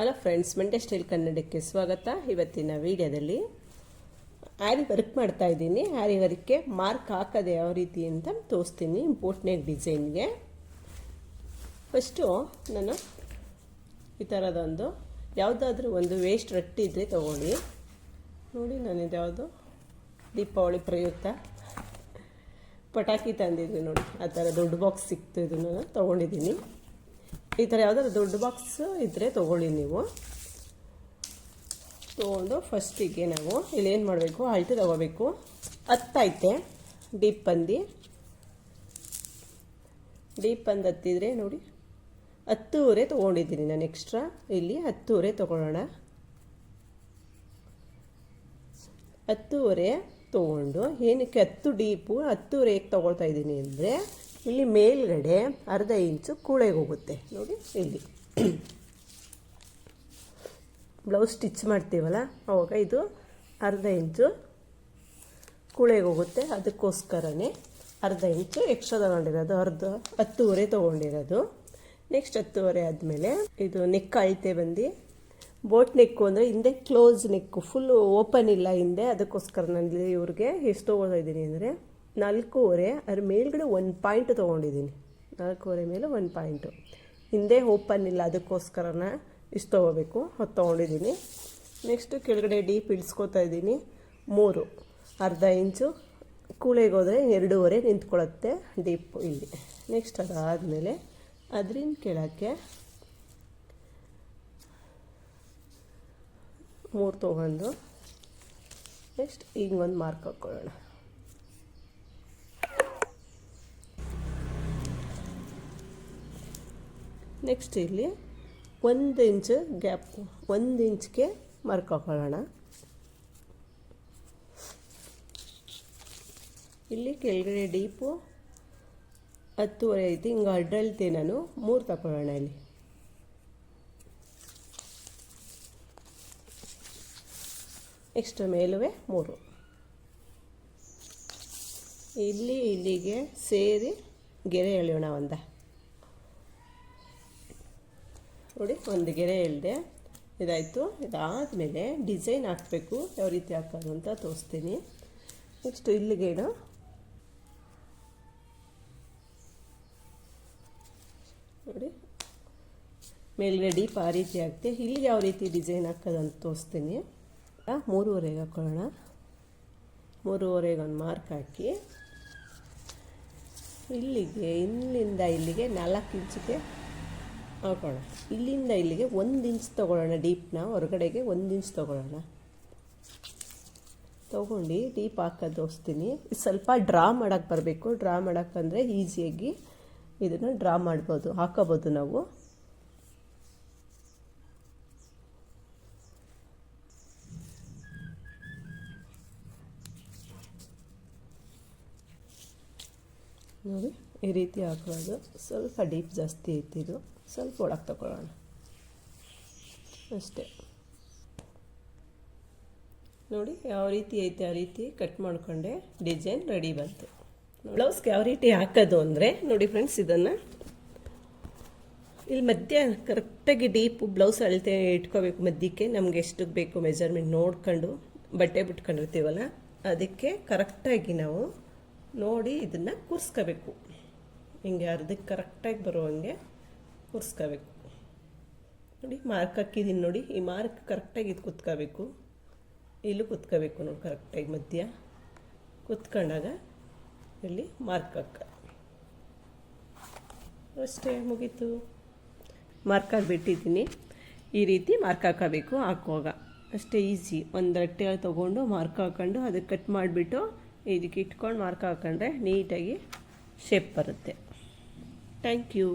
Hello friends Mandya style ಕನ್ನಡಕ್ಕೆ ಸ್ವಾಗತ ಇವತ್ತಿನ ವಿಡಿಯೋದಲ್ಲಿ ಆ್ಯರಿ ವರ್ಕ್ ಮಾಡ್ತಾ ಇದ್ದೀನಿ. ಆ್ಯರಿ ವರ್ಕ್ಗೆ ಮಾರ್ಕ್ ಹಾಕೋದು ಯಾವ ರೀತಿ ಅಂತ ತೋರಿಸ್ತೀನಿ ಬೋಟ್ ನೆಕ್ ಡಿಸೈನ್ಗೆ ಫಸ್ಟು ನಾನು ಈ ಥರದೊಂದು ಯಾವುದಾದ್ರೂ ಒಂದು ವೇಸ್ಟ್ ರಟ್ಟಿ ಇದ್ದರೆ ತೊಗೊಳ್ಳಿ. ನೋಡಿ ನಾನು ಇದ್ಯಾವುದು ದೀಪಾವಳಿ ಪ್ರಯುಕ್ತ. ಪಟಾಕಿ ತಂದಿದ್ವಿ ನೋಡಿ, ಆ ಥರ ದೊಡ್ಡ ಬಾಕ್ಸ್ ಸಿಕ್ತು ಇದನ್ನು ತೊಗೊಂಡಿದ್ದೀನಿ. ಈ ಥರ ಯಾವುದಾದ್ರು ದೊಡ್ಡ ಬಾಕ್ಸ್ ಇದ್ದರೆ ತೊಗೊಳ್ಳಿ ನೀವು. ತೊಗೊಂಡು ಫಸ್ಟಿಗೆ ನಾವು ಇಲ್ಲಿ ಏನು ಮಾಡಬೇಕು? ಅಳತೆ ತೊಗೋಬೇಕು. ಹತ್ತೈತೆ ಡೀಪ್ ಬಂದು. ಡೀಪ್ ಬಂದು ಹತ್ತಿದ್ರೆ ನೋಡಿ, ಹತ್ತುವರೆ ತೊಗೊಂಡಿದ್ದೀನಿ ನಾನು ಎಕ್ಸ್ಟ್ರಾ ಇಲ್ಲಿ ಹತ್ತುವರೆ ತೊಗೊಳ್ಳೋಣ. ಹತ್ತೂವರೆ ತೊಗೊಂಡು, ಏನಕ್ಕೆ ಹತ್ತು ಡೀಪು ಹತ್ತೂವರೆ ಹೇಗೆ ತೊಗೊಳ್ತಾ ಇದ್ದೀನಿ ಅಂದರೆ ಇಲ್ಲಿ ಮೇಲ್ಗಡೆ ಅರ್ಧ ಇಂಚು ಕೂಳೆಗೆ ಹೋಗುತ್ತೆ. ನೋಡಿ, ಇಲ್ಲಿ. ಬ್ಲೌಸ್ ಸ್ಟಿಚ್ ಮಾಡ್ತೀವಲ್ಲ, ಅವಾಗ ಇದು ಅರ್ಧ ಇಂಚು ಕೂಳೆಗೆ ಹೋಗುತ್ತೆ. ಅದಕ್ಕೋಸ್ಕರನೇ ಅರ್ಧ ಇಂಚು ಎಕ್ಸ್ಟ್ರಾ ತೊಗೊಂಡಿರೋದು, ಅರ್ಧ ಹತ್ತುವರೆ ತೊಗೊಂಡಿರೋದು. ನೆಕ್ಸ್ಟ್ ಹತ್ತುವರೆ ಆದಮೇಲೆ ಇದು ನೆಕ್ ಅಳತೆ ಬಂದು. ಬೋಟ್ ನೆಕ್ಕು ಅಂದರೆ ಹಿಂದೆ ಕ್ಲೋಸ್ ನೆಕ್ಕು ಫುಲ್ಲು ಓಪನ್ ಇಲ್ಲ ಹಿಂದೆ. ಅದಕ್ಕೋಸ್ಕರ ನಾನು ಇವ್ರಿಗೆ ಎಷ್ಟು ತೊಗೊಳ್ತಾ ಇದ್ದೀನಿ ಅಂದರೆ ನಾಲ್ಕೂವರೆ ಅದ್ರ ಮೇಲ್ಗಡೆ ಒಂದು ಪಾಯಿಂಟ್ ತೊಗೊಂಡಿದ್ದೀನಿ. ನಾಲ್ಕೂವರೆ ಮೇಲೆ ಒಂದು ಪಾಯಿಂಟು ಹಿಂದೆ ಓಪನ್ ಇಲ್ಲ, ಅದಕ್ಕೋಸ್ಕರನ ಇಷ್ಟು ತೊಗೋಬೇಕು. ಅದು ತೊಗೊಂಡಿದ್ದೀನಿ. ನೆಕ್ಸ್ಟು ಕೆಳಗಡೆ ಡೀಪ್ ಇಳಿಸ್ಕೊತಾ ಇದ್ದೀನಿ. ಮೂರು, ಅರ್ಧ ಇಂಚು. ಕೂಳೆಗೆ ಹೋದರೆ ಎರಡೂವರೆ ನಿಂತ್ಕೊಳ್ಳುತ್ತೆ ಡೀಪ್ ಇಲ್ಲಿ. ನೆಕ್ಸ್ಟ್ ಅದಾದಮೇಲೆ ಅದರಿಂದ ಕೆಳಕ್ಕೆ ಮೂರು ತೊಗೊಂಡು ನೆಕ್ಸ್ಟ್ ಈಗ ಒಂದು ಮಾರ್ಕ್ ಹಾಕ್ಕೊಳ್ಳೋಣ ನೆಕ್ಸ್ಟ್ ಇಲ್ಲಿ ಒಂದು ಇಂಚ್ ಗ್ಯಾಪ್ ಒಂದು ಇಂಚ್ಗೆ ಮರ್ಕೊಳ್ಳೋಣ ಇಲ್ಲಿ ಕೆಳಗಡೆ ಡೀಪು ಹತ್ತುವರೆ ಐತಿ, ಹಿಂಗೆ ಅಡ್ಡಳ್ತೆ ನಾನು ಮೂರು ತಗೊಳ್ಳೋಣ ಇಲ್ಲಿ. ನೆಕ್ಸ್ಟ್ ಮೇಲುವೆ ಮೂರು. ಇಲ್ಲಿ ಇಲ್ಲಿಗೆ ಸೇರಿ ಗೆರೆ ಎಳೆಯೋಣ ಒಂದ. ನೋಡಿ, ಒಂದು ಗೆರೆ ಹೇಳಿದೆ ಇದಾಯಿತು. ಇದಾದಮೇಲೆ ಡಿಸೈನ್ ಹಾಕಬೇಕು, ಯಾವ ರೀತಿ ಹಾಕೋದು ಅಂತ ತೋರಿಸ್ತೀನಿ. ನೆಕ್ಸ್ಟ್ ಇಲ್ಲಿಗೇನು ನೋಡಿ, ಮೇಲ್ಗಡೆ ಡೀಪ್ ಆ ರೀತಿ ಆಗುತ್ತೆ ಇಲ್ಲಿಗೆ ಯಾವ ರೀತಿ ಡಿಸೈನ್ ಹಾಕೋದಂತ ತೋರಿಸ್ತೀನಿ. ಮೂರುವರೆಗೆ ಹಾಕೊಳ್ಳೋಣ. ಮೂರುವರೆಗೆ ಒಂದು ಮಾರ್ಕ್ ಹಾಕಿ. ಇಲ್ಲಿಗೆ, ಇಲ್ಲಿಂದ ಇಲ್ಲಿಗೆ ನಾಲ್ಕು ಇಂಚಿಗೆ ಹಾಕೋಣ ಇಲ್ಲಿಂದ ಇಲ್ಲಿಗೆ ಒಂದು ಇಂಚ್ ತೊಗೊಳ್ಳೋಣ ಡೀಪ್ನ ಹೊರಗಡೆಗೆ ಒಂದು ಇಂಚ್ ತೊಗೊಳ್ಳೋಣ. ತೊಗೊಂಡು ಡೀಪ್ ಹಾಕೋದು ತೋರಿಸ್ತೀನಿ ಸ್ವಲ್ಪ ಡ್ರಾ ಮಾಡೋಕ್ಕೆ ಬರಬೇಕು. ಡ್ರಾ ಮಾಡೋಕ್ಕೆ ಬಂದರೆ ಈಸಿಯಾಗಿ ಇದನ್ನು ಡ್ರಾ ಮಾಡ್ಬೋದು, ಹಾಕೋಬೋದು ನಾವು. ನೋಡಿ, ಈ ರೀತಿ ಹಾಕೋದು. ಸ್ವಲ್ಪ ಡೀಪ್ ಜಾಸ್ತಿ ಐತಿದು ಸ್ವಲ್ಪ ಒಳಗೆ ತಗೊಳ್ಳೋಣ. ಅಷ್ಟೇ. ನೋಡಿ, ಯಾವ ರೀತಿ ಐತೆ ಆ ರೀತಿ ಕಟ್ ಮಾಡಿಕೊಂಡೆ. ಡಿಸೈನ್ ರೆಡಿ ಬಂತು. ಬ್ಲೌಸ್ಗೆ ಯಾವ ರೀತಿ ಹಾಕೋದು ಅಂದರೆ, ನೋಡಿ ಫ್ರೆಂಡ್ಸ್ ಇದನ್ನು. ಇಲ್ಲಿ ಮಧ್ಯ ಕರೆಕ್ಟಾಗಿ ಡೀಪು ಬ್ಲೌಸ್ ಅಳತೆ ಇಟ್ಕೋಬೇಕು ಮಧ್ಯಕ್ಕೆ. ನಮ್ಗೆ ಎಷ್ಟು ಬೇಕು ಮೆಜರ್ಮೆಂಟ್ ನೋಡ್ಕೊಂಡು ಬಟ್ಟೆ ಬಿಟ್ಕೊಂಡಿರ್ತೀವಲ್ಲ, ಅದಕ್ಕೆ ಕರೆಕ್ಟಾಗಿ ನಾವು ನೋಡಿ ಇದನ್ನು ಕೂರಿಸ್ಕೋಬೇಕು. ಹಿಂಗೆ ಅರ್ಧಕ್ಕೆ ಕರೆಕ್ಟಾಗಿ ಬರುವಂಗೆ ಕೂರಿಸ್ಕೋಬೇಕು. ನೋಡಿ ಮಾರ್ಕ್ ಹಾಕಿದ್ದೀನಿ ನೋಡಿ. ಈ ಮಾರ್ಕ್ ಕರೆಕ್ಟಾಗಿ ಇದು ಕುತ್ಕೋಬೇಕು. ಇಲ್ಲೂ ಕುತ್ಕೋಬೇಕು ನೋಡಿ ಕರೆಕ್ಟಾಗಿ ಮಧ್ಯ. ಕುತ್ಕೊಂಡಾಗ ಇಲ್ಲಿ ಮಾರ್ಕ್ ಹಾಕ. ಅಷ್ಟೇ, ಮುಗೀತು. ಮಾರ್ಕ್ ಹಾಕಿಬಿಟ್ಟಿದ್ದೀನಿ. ಈ ರೀತಿ ಮಾರ್ಕ್ ಹಾಕೋಬೇಕು, ಹಾಕುವಾಗ. ಅಷ್ಟೇ ಈಸಿ ಒಂದು ರಟ್ಟೆ ತೊಗೊಂಡು ಮಾರ್ಕ್ ಹಾಕೊಂಡು ಅದಕ್ಕೆ ಕಟ್ ಮಾಡಿಬಿಟ್ಟು ಇದಕ್ಕೆ ಇಟ್ಕೊಂಡು ಮಾರ್ಕ್ ಹಾಕೊಂಡ್ರೆ ನೀಟಾಗಿ ಶೇಪ್ ಬರುತ್ತೆ. Thank you